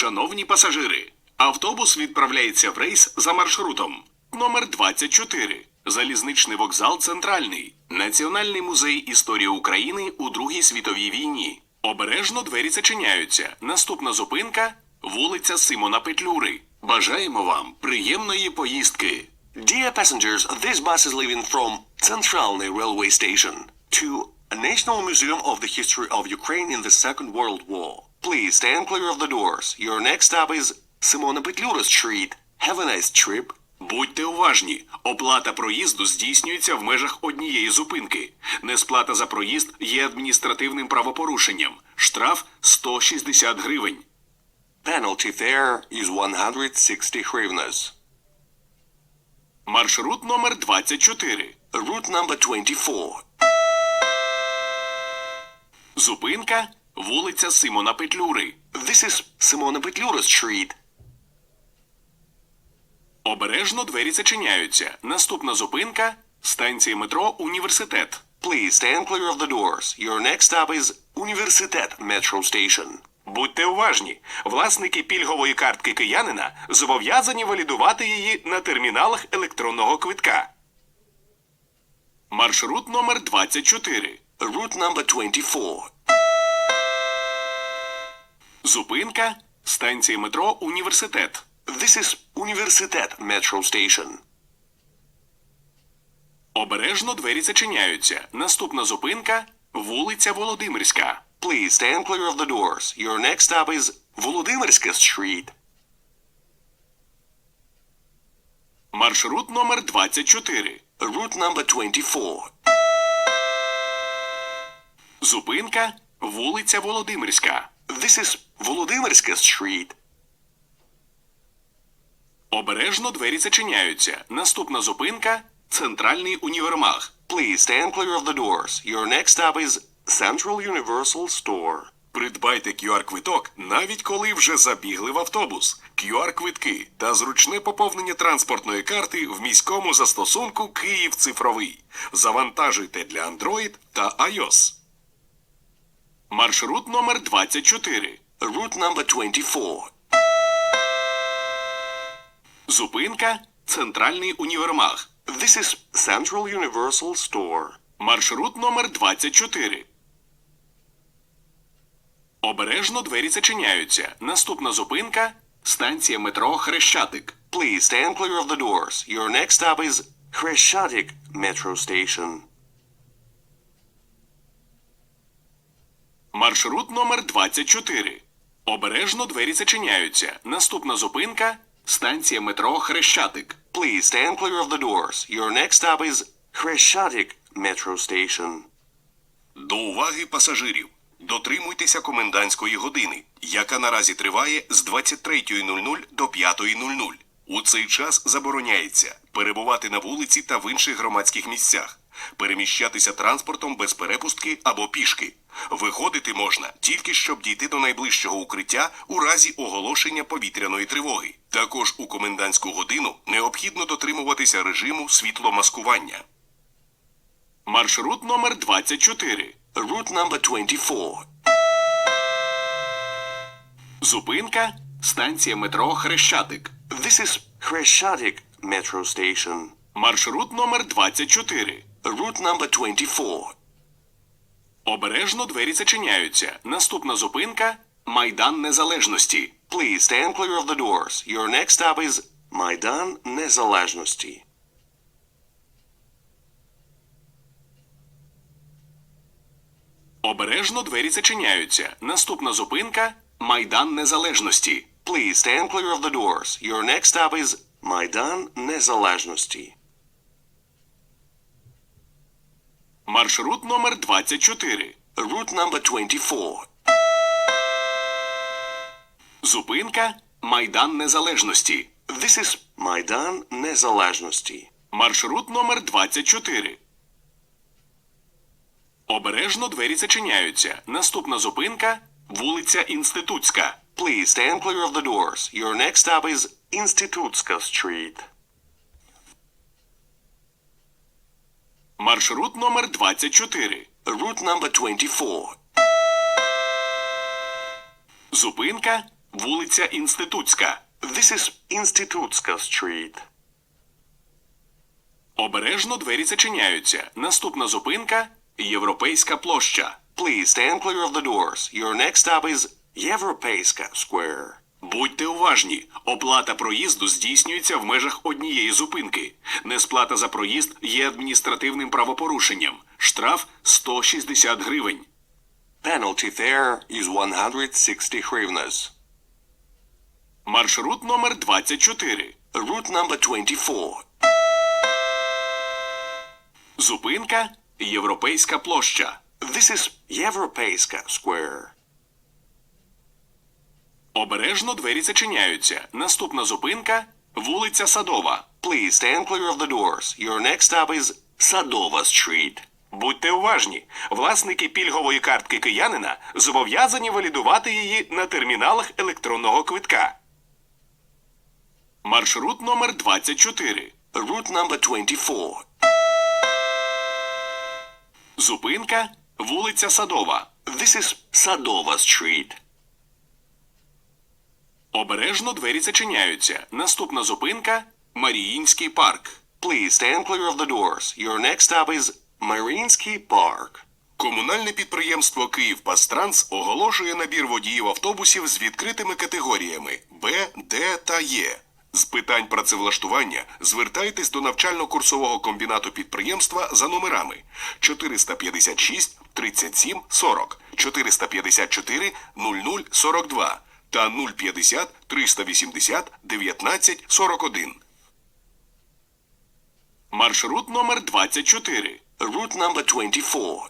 Шановні пасажири, автобус відправляється в рейс за маршрутом номер 24. Залізничний вокзал Центральний. Національний музей історії України у Другій світовій війні. Обережно двері зачиняються. Наступна зупинка вулиця Симона Петлюри. Бажаємо вам приємної поїздки. Dear passengers, this bus is leaving from Centralny railway station to a National Museum of the History of Ukraine in the Second World War. Please stand clear of the doors. Your next stop is Simona Petlura Street. Have a nice trip. Будьте уважні, оплата проїзду здійснюється в межах однієї зупинки. Несплата за проїзд є адміністративним правопорушенням. Штраф 160 гривень. Penalty fare is 160 hryvnias. Маршрут номер 24. Route number 24. Зупинка вулиця Симона Петлюри. This is Simona Petlura Street. Обережно двері зачиняються. Наступна зупинка станція метро Університет. Please stand clear of the doors. Your next stop is Universitet Metro Station. Будьте уважні, власники пільгової картки киянина зобов'язані валідувати її на терміналах електронного квитка. Маршрут номер 24. Route number 24. Зупинка станція метро Університет. This is Universitet Metro Station. Обережно двері зачиняються. Наступна зупинка вулиця Володимирська. Please stand clear of the doors. Your next stop is Volodymyrska Street. Маршрут номер 24. Route number 24. Зупинка вулиця Володимирська. This is Volodymyrska Street. Обережно двері зачиняються. Наступна зупинка центральний універмаг. Please stand clear of the doors. Your next stop is Central Universal Store. Придбайте QR-квиток навіть коли вже забігли в автобус. QR-квитки та зручне поповнення транспортної карти в міському застосунку Київ цифровий. Завантажуйте для Android та iOS. Маршрут номер 24. Route number 24. Зупинка центральний універмаг. This is Central Universal Store. Маршрут номер 24. Обережно двері зачиняються. Наступна зупинка станція метро Хрещатик. Please stand clear of the doors. Your next stop is Crescentic Metro Station. Маршрут номер 24. Обережно двері зачиняються. Наступна зупинка станція метро Хрещатик. Please stand clear of the doors. Your next stop is Crescentic Metro Station. До уваги пасажирів. Дотримуйтеся комендантської години, яка наразі триває з 23.00 до 5.00. У цей час забороняється перебувати на вулиці та в інших громадських місцях, переміщатися транспортом без перепустки або пішки. Виходити можна тільки щоб дійти до найближчого укриття у разі оголошення повітряної тривоги. Також у комендантську годину необхідно дотримуватися режиму світломаскування. Маршрут номер 24. Route number 24. Зупинка станція метро Хрещатик. This is Crescentic Metro Station. Маршрут номер 24. Route number 24. Обережно двері зачиняються. Наступна зупинка Майдан Незалежності. Please stand clear of the doors. Your next stop is Майдан Незалежності. Обережно двері зачиняються. Наступна зупинка Майдан Незалежності. Please stand clear of the doors. Your next stop is Майдан Незалежності. Маршрут номер 24. Route number 24. Зупинка Майдан Незалежності. This is Майдан Незалежності. Маршрут номер 24. Обережно двері зачиняються. Наступна зупинка вулиця Інститутська. Please stand clear of the doors. Your next stop is Інститутська Street. Маршрут номер 24. Route number 24. Зупинка вулиця Інститутська. This is Institutska Street. Обережно двері зачиняються. Наступна зупинка Європейська площа. Please stand clear of the doors. Your next stop is Европейska Square. Будьте уважні, оплата проїзду здійснюється в межах однієї зупинки. Несплата за проїзд є адміністративним правопорушенням. Штраф 160 гривень. Penalty there is 160 hryvnias. Маршрут номер 24. Route number 24. Зупинка Європейська площа. This is Европейska Square. Обережно двері зачиняються. Наступна зупинка вулиця Садова. Please stand clear of the doors. Your next stop is Sadova Street. Будьте уважні, власники пільгової картки киянина зобов'язані валідувати її на терміналах електронного квитка. Маршрут номер 24. Route number 24. Зупинка вулиця Садова. This is Sadova Street. Обережно двері зачиняються. Наступна зупинка Маріїнський парк. Please stand clear of the doors. Your next stop is Mariinsky Park. Комунальне підприємство «Київпастранс» оголошує набір водіїв автобусів з відкритими категоріями Б, Д та Е. З питань працевлаштування звертайтесь до навчально-курсового комбінату підприємства за номерами 456 37 40, 454 00 42 та 050 380 19 41. Маршрут номер 24. Route number 24.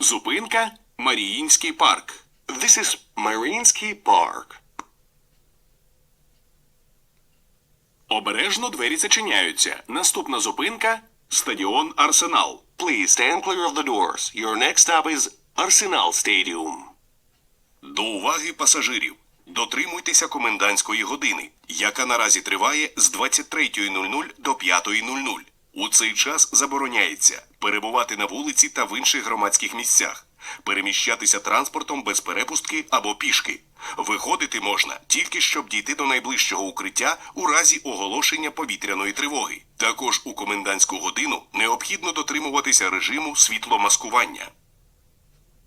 Зупинка Маріїнський парк. This is Mariinsky Park. Обережно двері зачиняються. Наступна зупинка стадіон Арсенал. Please stand clear of the doors. Your next stop is Arsenal Stadium. До уваги пасажирів. Дотримуйтеся комендантської години, яка наразі триває з 23.00 до 5.00. У цей час забороняється перебувати на вулиці та в інших громадських місцях, переміщатися транспортом без перепустки або пішки. Виходити можна тільки щоб дійти до найближчого укриття у разі оголошення повітряної тривоги. Також у комендантську годину необхідно дотримуватися режиму світломаскування.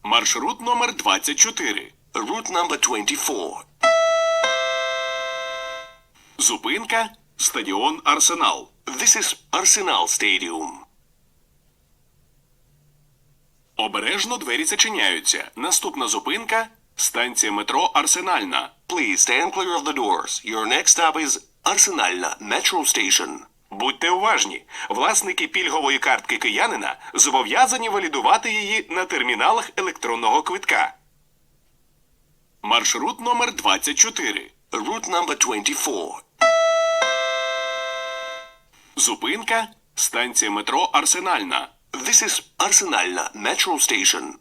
Маршрут номер 24. Route number 24. Зупинка стадіон Арсенал. This is Arsenal Stadium. Обережно двері зачиняються. Наступна зупинка станція метро Арсенальна. Please stand clear of the doors. Your next stop is Arsenalna Metro Station. Будьте уважні, власники пільгової картки киянина зобов'язані валідувати її на терміналах електронного квитка. Маршрут номер 24. Route number 24. Зупинка станція метро Арсенальна. This is Arsenalna Metro Station.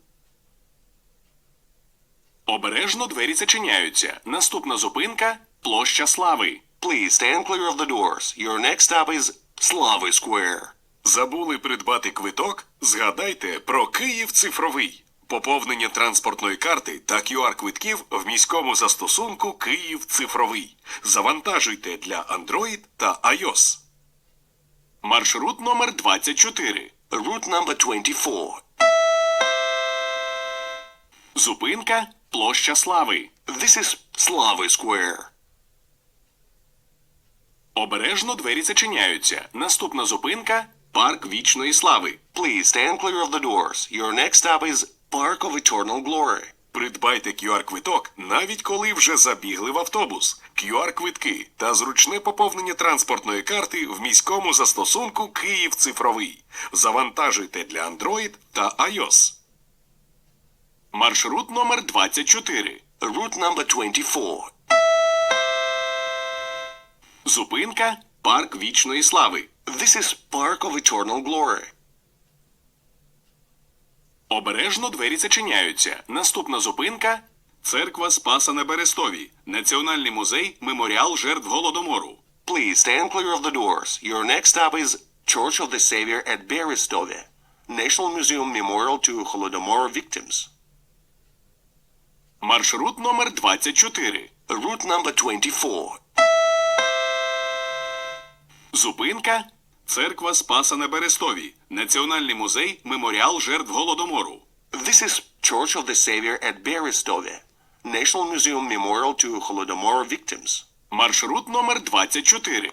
Обережно двері зачиняються. Наступна зупинка площа Слави. Please stand clear of the doors. Your next stop is Slavy Square. Забули придбати квиток? Згадайте про Київ цифровий. Поповнення транспортної карти та QR-квитків в міському застосунку Київ цифровий. Завантажуйте для Android та iOS. Маршрут номер 24. Route number 24. Зупинка площа Слави. This is Slavy Square. Обережно двері зачиняються. Наступна зупинка парк вічної слави. Please stand clear of the doors. Your next stop is Park of Eternal Glory. Придбайте QR-квиток, навіть коли вже забігли в автобус. QR-квитки та зручне поповнення транспортної карти в міському застосунку Київ цифровий. Завантажуйте для Android та iOS. Маршрут номер 24. Route number 24. Зупинка парк вічної слави. This is Park of Eternal Glory. Обережно двері зачиняються. Наступна зупинка Церква Спаса на Берестові. Національний музей Меморіал жертв Голодомору. Please stand clear of the doors. Your next stop is Church of the Savior at Berestove. National Museum Memorial to Holodomor Victims. Маршрут номер 24. Route number 24. Зупинка Церква Спаса на Берестові. Національний музей Меморіал жертв Голодомору. This is Church of the Savior at Berestove, National Museum Memorial to Holodomor Victims. Маршрут номер 24.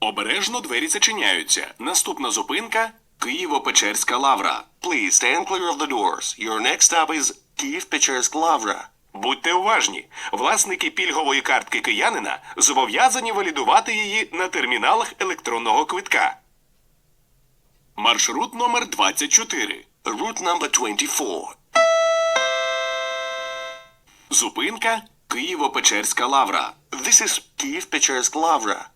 Обережно двері зачиняються. Наступна зупинка Києво-Печерська лавра. Please stand clear of the doors. Your next stop is Kiev-Pечерsk Lavra. Будьте уважні. Власники пільгової картки киянина зобов'язані валідувати її на терміналах електронного квитка. Маршрут номер 24. Route number 24. Зупинка Києво-Печерська лавра. This is Kiev-Pечерsk Lavra.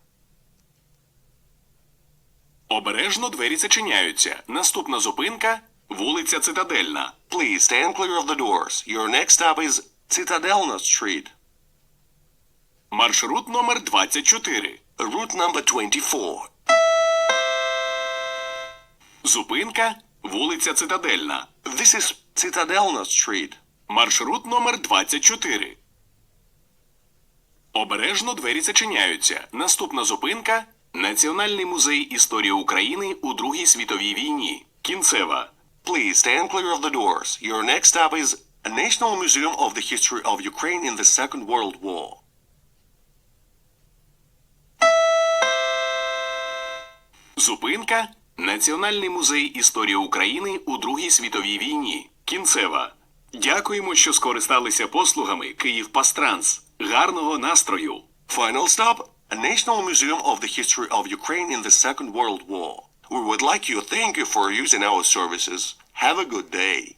Обережно двері зачиняються. Наступна зупинка вулиця Цитадельна. Please stand clear of the doors. Your next stop is Citadelna Street. Маршрут номер 24. Route number 24. Зупинка вулиця Цитадельна. This is Citadelna Street. Маршрут номер 24. Обережно двері зачиняються. Наступна зупинка Національний музей історії України у Другій світовій війні. Кінцева. Please stand clear of the doors. Your next stop is a National Museum of the History of Ukraine in the Second World War. Зупинка Національний музей історії України у Другій світовій війні. Кінцева. Дякуємо, що скористалися послугами Київ Пастранс. Гарного настрою! Final stop, a National Museum of the History of Ukraine in the Second World War. We would like you to thank you for using our services. Have a good day.